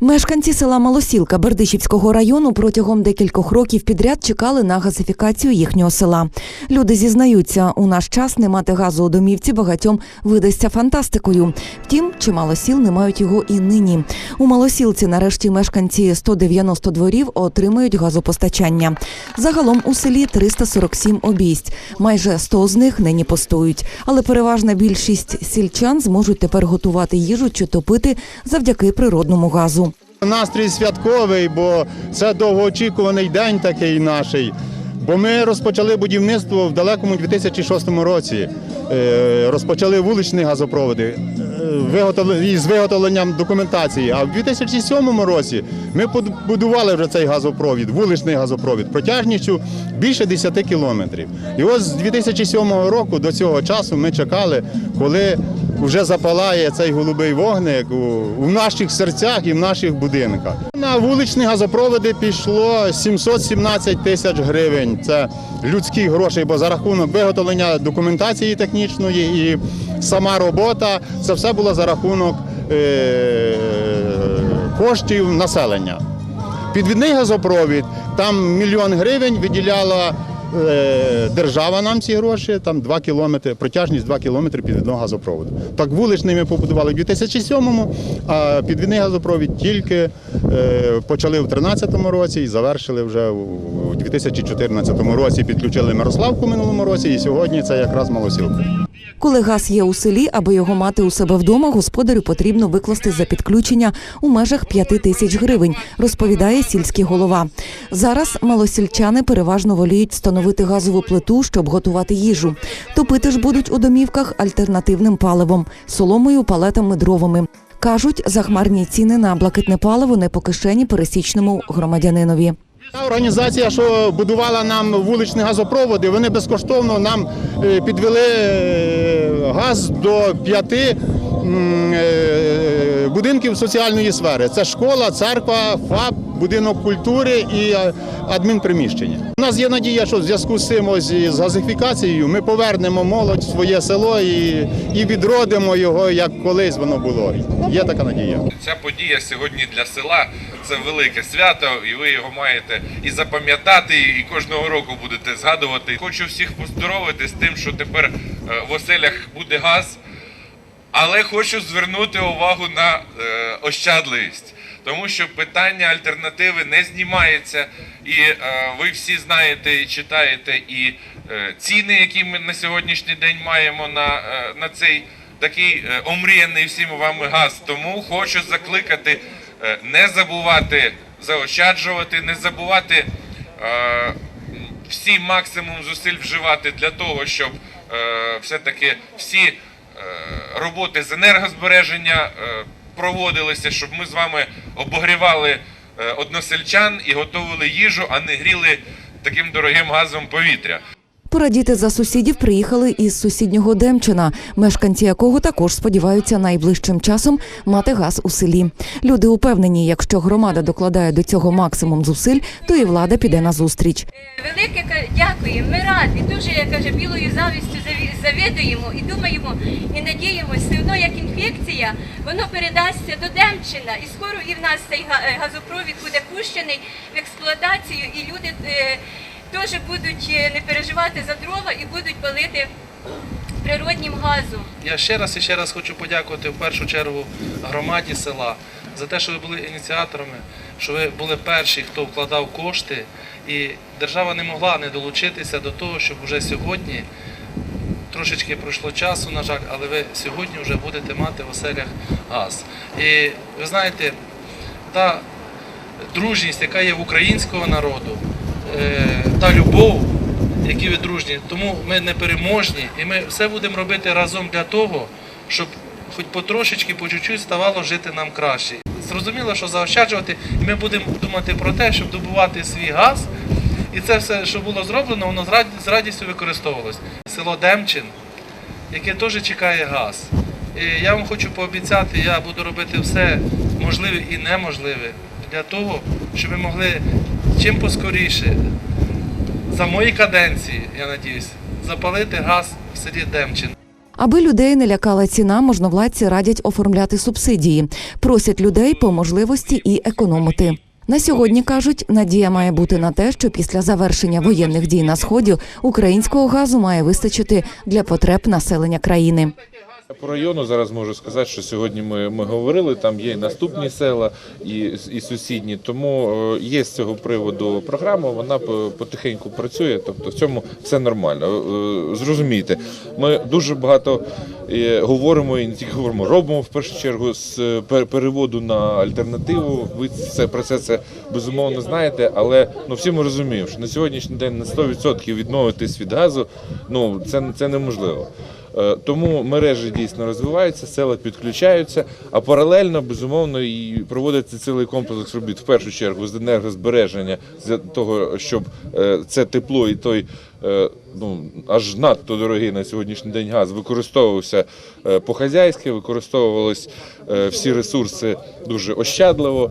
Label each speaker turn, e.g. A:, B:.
A: Мешканці села Малосілка Бердичівського району протягом декількох років підряд чекали на газифікацію їхнього села. Люди зізнаються, у наш час не мати газу у домівці багатьом видасться фантастикою. Втім, чимало сіл не мають його і нині. У Малосілці нарешті мешканці 190 дворів отримають газопостачання. Загалом у селі 347 обійсть. Майже 100 з них нині постують. Але переважна більшість сільчан зможуть тепер готувати їжу чи топити завдяки природному газу.
B: Настрій святковий, бо це довгоочікуваний день такий наший. Бо ми розпочали будівництво в далекому 2006 році. Е, Розпочали вуличні газопроводи е, із виготовленням документації. А в 2007 році ми побудували вже цей газопровід, вуличний газопровід, протяжністю більше 10 кілометрів. І ось з 2007 року до цього часу ми чекали, коли вже запалає цей голубий вогник у, наших серцях і в наших будинках. На вуличні газопроводи пішло 717 тисяч гривень. Це людських грошей, бо за рахунок виготовлення документації технічної і сама робота це все було за рахунок е- коштів населення. Підвідний газопровід, там мільйон гривень виділяла держава нам ці гроші, там 2 кілометри, протяжність 2 кілометри підвідного газопроводу. Так вуличний ми побудували в 2007-му, а підвідний газопровід тільки е, почали в 2013 році і завершили вже у 2014 році. Підключили Мирославку в минулому році, і сьогодні це якраз малосілка.
A: Коли газ є у селі, аби його мати у себе вдома, господарю потрібно викласти за підключення у межах 5 тисяч гривень, розповідає сільський голова. Зараз малосільчани переважно воліють встановити газову плиту, щоб готувати їжу. Топити ж будуть у домівках альтернативним паливом соломою, палетами, дровами. Кажуть, захмарні ціни на блакитне паливо не по кишені пересічному громадянинові.
B: Та організація, що будувала нам вуличні газопроводи, вони безкоштовно нам е, підвели е, газ до п'яти е, будинків соціальної сфери. Це школа, церква, ФАП, будинок культури і е, адмінприміщення. У нас є надія, що в зв'язку з цим ось з газифікацією ми повернемо молодь в своє село і, і відродимо його, як колись воно було. Є така надія.
C: Ця подія сьогодні для села це велике свято, і ви його маєте і запам'ятати, і кожного року будете згадувати. Хочу всіх поздоровити з тим, що тепер е, в оселях буде газ. Але хочу звернути увагу на е, ощадливість, тому що питання альтернативи не знімається, і е, ви всі знаєте і читаєте і е, ціни, які ми на сьогоднішній день маємо на, е, на цей такий е, омріяний всім вами газ. Тому хочу закликати е, не забувати заощаджувати, не забувати. Е, всі максимум зусиль вживати для того, щоб е, все-таки всі е, роботи з енергозбереження е, проводилися, щоб ми з вами обогрівали е, односельчан і готували їжу, а не гріли таким дорогим газом повітря.
A: Порадіти за сусідів приїхали із сусіднього Демчина, мешканці якого також сподіваються найближчим часом мати газ у селі. Люди упевнені, якщо громада докладає до цього максимум зусиль, то і влада піде на зустріч.
D: Велике ка- дякуємо, ми раді. Дуже я каже, білою завістю заві- завидуємо і думаємо і надіємося, все одно як інфекція, воно передасться до Демчина. І скоро і в нас цей е, газопровід буде пущений в експлуатацію, і люди е, теж будуть е, не переживати за дрова і будуть палити природнім газом.
E: Я ще раз і ще раз хочу подякувати в першу чергу громаді села за те, що ви були ініціаторами, що ви були перші, хто вкладав кошти, і держава не могла не долучитися до того, щоб вже сьогодні. Трошечки пройшло часу, на жаль, але ви сьогодні вже будете мати в оселях газ. І ви знаєте, та дружність, яка є в українського народу, та любов, які ви дружні, тому ми не переможні, і ми все будемо робити разом для того, щоб хоч потрошечки, по чуть-чуть ставало жити нам краще. Зрозуміло, що заощаджувати, і ми будемо думати про те, щоб добувати свій газ, і це все, що було зроблено, воно з радістю використовувалось. Село Демчин, яке теж чекає газ. І я вам хочу пообіцяти, я буду робити все можливе і неможливе для того, щоб ми могли чим поскоріше за мої каденції, я надіюсь, запалити газ в селі Демчин.
A: Аби людей не лякала ціна, можновладці радять оформляти субсидії, просять людей по можливості і економити. На сьогодні кажуть, надія має бути на те, що після завершення воєнних дій на сході українського газу має вистачити для потреб населення країни.
C: По району зараз можу сказати, що сьогодні ми, ми говорили, там є і наступні села і, і сусідні, тому е, є з цього приводу програма, вона по- потихеньку працює, тобто в цьому все нормально. Е, Зрозумійте, ми дуже багато е, говоримо і не тільки говоримо, робимо в першу чергу з переводу на альтернативу. Ви це про це, це безумовно знаєте, але ну всі ми розуміємо, що на сьогоднішній день на 100% відмовитись від газу, ну це, це неможливо. Е, Тому мережі дійсно розвиваються, села підключаються, а паралельно, безумовно, і проводиться цілий комплекс робіт. В першу чергу з енергозбереження, з того, щоб е, це тепло і той е, ну, аж надто дорогий на сьогоднішній день газ використовувався е, по-хазяйськи, використовувались всі ресурси дуже ощадливо.